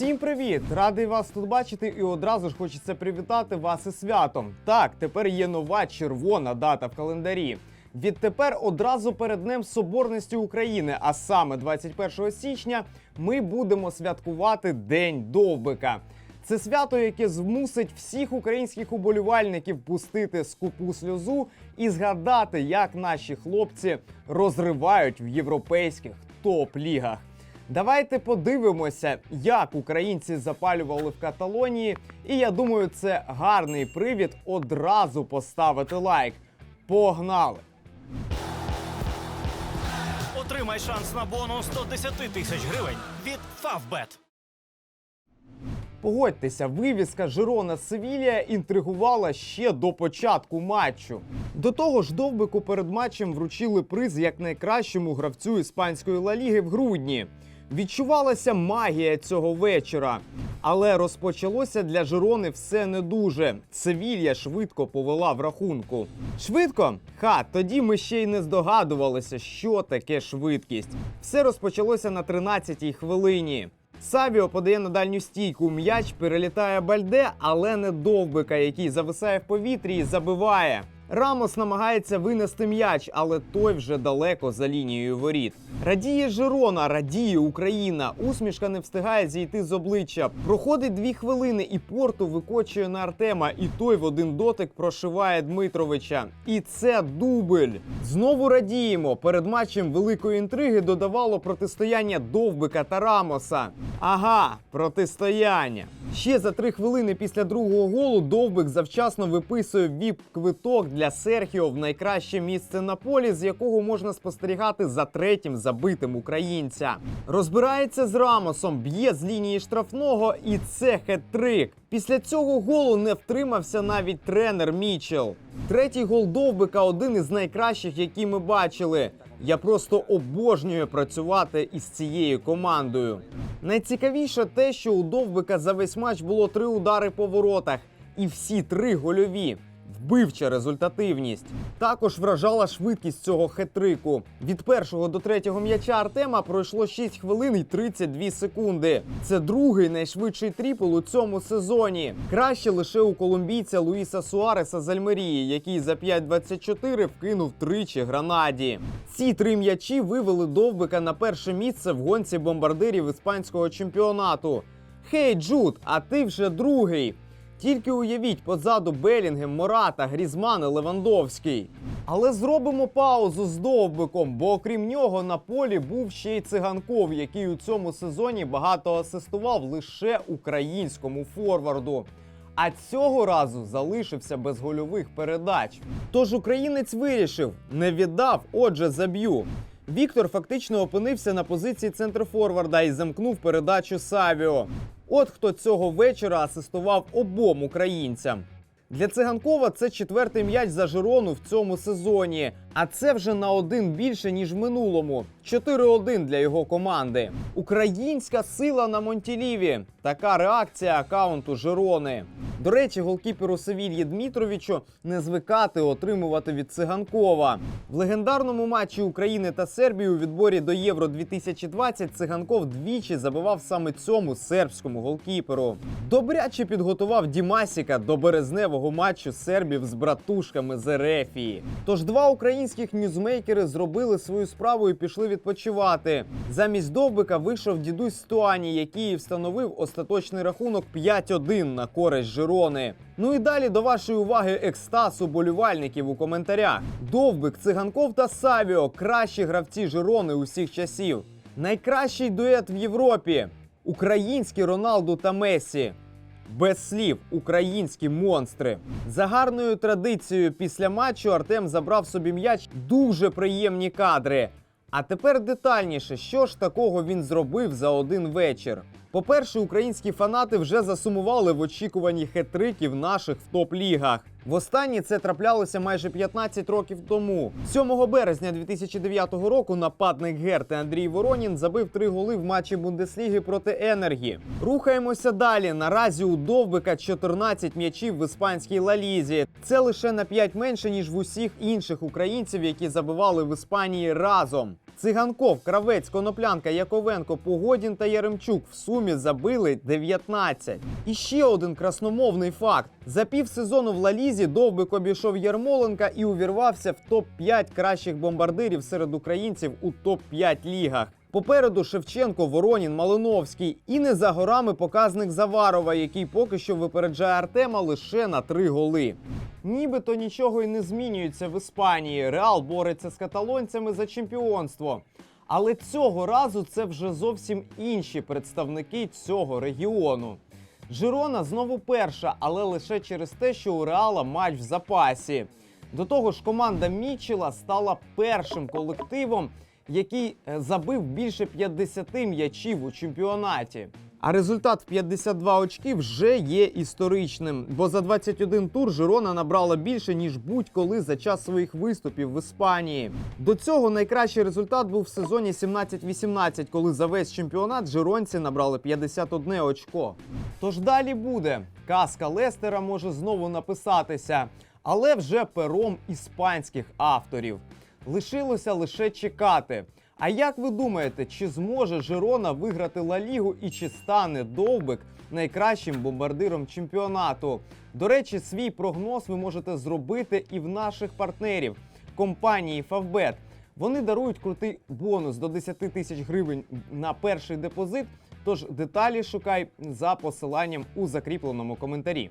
Всім привіт! Радий вас тут бачити і одразу ж хочеться привітати вас із святом. Так, тепер є нова червона дата в календарі. Відтепер одразу перед Днем Соборності України, а саме 21 січня, ми будемо святкувати День Довбика. Це свято, яке змусить всіх українських уболівальників пустити скупу сльозу і згадати, як наші хлопці розривають в європейських топ-лігах. Давайте подивимося, як українці запалювали в Каталонії. І я думаю, це гарний привід одразу поставити лайк. Погнали! Отримай шанс на бонус 110 тисяч гривень від Favbet. Погодьтеся, вивіска Жирона Севілія інтригувала ще до початку матчу. До того ж, довбику перед матчем вручили приз як найкращому гравцю іспанської Ла Ліги в грудні. Відчувалася магія цього вечора, але розпочалося для Жирони все не дуже. Севілья швидко повела в рахунку. Швидко? Ха, тоді ми ще й не здогадувалися, що таке швидкість. Все розпочалося на 13-й хвилині. Савіо подає на дальню стійку. М'яч перелітає бальде, але не довбика, який зависає в повітрі і забиває. Рамос намагається винести м'яч, але той вже далеко за лінією воріт. Радіє Жирона, радіє Україна. Усмішка не встигає зійти з обличчя. Проходить дві хвилини, і порту викочує на Артема, і той в один дотик прошиває Дмитровича. І це дубль. Знову радіємо. Перед матчем великої інтриги додавало протистояння Довбика та Рамоса. Ага, протистояння. Ще за три хвилини після другого голу Довбик завчасно виписує віп-квиток для Серхіо в найкраще місце на полі, з якого можна спостерігати за третім забитим українця. Розбирається з Рамосом, б'є з лінії штрафного, і це хет-трик. Після цього голу не втримався навіть тренер Мічел. Третій гол Довбика один із найкращих, які ми бачили. Я просто обожнюю працювати із цією командою. Найцікавіше те, що у Довбика за весь матч було три удари по воротах, і всі три гольові. Вбивча результативність. Також вражала швидкість цього хетрику. Від першого до третього м'яча Артема пройшло 6 хвилин і 32 секунди. Це другий найшвидший тріпл у цьому сезоні. Краще лише у колумбійця Луїса Суареса з Альмерії, який за 5.24 вкинув тричі гранаді. Ці три м'ячі вивели Довбика на перше місце в гонці бомбардирів іспанського чемпіонату. Хей, Джуд, а ти вже другий. Тільки уявіть позаду Белінгем, Мората, Грізман і Левандовський. Але зробимо паузу з довбиком, бо окрім нього на полі був ще й циганков, який у цьому сезоні багато асистував лише українському форварду. А цього разу залишився без гольових передач. Тож українець вирішив, не віддав, отже, заб'ю. Віктор фактично опинився на позиції центрфорварда і замкнув передачу Савіо. От хто цього вечора асистував обом українцям. Для циганкова це четвертий м'яч за Жирону в цьому сезоні. А це вже на один більше ніж в минулому. 4-1 для його команди. Українська сила на Монтіліві. Така реакція акаунту Жирони. До речі, голкіперу Севільї Дмітровичу не звикати отримувати від циганкова. В легендарному матчі України та Сербії у відборі до Євро 2020 циганков двічі забивав саме цьому сербському голкіперу. Добряче підготував Дімасіка до березневого матчу сербів з братушками з Ерефії. Тож два українських ньюзмейкери зробили свою справу і пішли відпочивати. Замість Довбика вийшов дідусь Стуані, який встановив остаточний рахунок 5-1 на користь Жирони. Ну і далі до вашої уваги екстаз уболівальників у коментарях. Довбик, Циганков та Савіо кращі гравці Жирони усіх часів. Найкращий дует в Європі. Українські Роналду та Месі. Без слів, українські монстри. За гарною традицією після матчу Артем забрав собі м'яч. Дуже приємні кадри. А тепер детальніше, що ж такого він зробив за один вечір. По-перше, українські фанати вже засумували в очікуванні хет-триків наших в топ-лігах. Востаннє це траплялося майже 15 років тому. 7 березня 2009 року нападник Герти Андрій Воронін забив три голи в матчі Бундесліги проти Енергі. Рухаємося далі. Наразі у Довбика 14 м'ячів в іспанській лалізі. Це лише на 5 менше ніж в усіх інших українців, які забивали в Іспанії разом. Циганков, Кравець, Коноплянка, Яковенко, Погодін та Яремчук в сумі забили 19. І ще один красномовний факт: за півсезону в Лалізі Довбик обійшов Ярмоленка і увірвався в топ-5 кращих бомбардирів серед українців у топ-5 лігах. Попереду Шевченко, Воронін, Малиновський і не за горами показник Заварова, який поки що випереджає Артема лише на три голи. Нібито нічого й не змінюється в Іспанії. Реал бореться з каталонцями за чемпіонство. Але цього разу це вже зовсім інші представники цього регіону. Жирона знову перша, але лише через те, що у Реала матч в запасі. До того ж, команда Мічела стала першим колективом, який е, забив більше 50 м'ячів у чемпіонаті. А результат в 52 очки вже є історичним, бо за 21 тур Жирона набрала більше ніж будь-коли за час своїх виступів в Іспанії. До цього найкращий результат був в сезоні 17-18, коли за весь чемпіонат жиронці набрали 51 очко. Тож далі буде. Казка Лестера може знову написатися, але вже пером іспанських авторів. Лишилося лише чекати. А як ви думаєте, чи зможе Жирона виграти Ла Лігу і чи стане Довбик найкращим бомбардиром чемпіонату? До речі, свій прогноз ви можете зробити і в наших партнерів компанії Favbet. Вони дарують крутий бонус до 10 тисяч гривень на перший депозит. Тож деталі шукай за посиланням у закріпленому коментарі.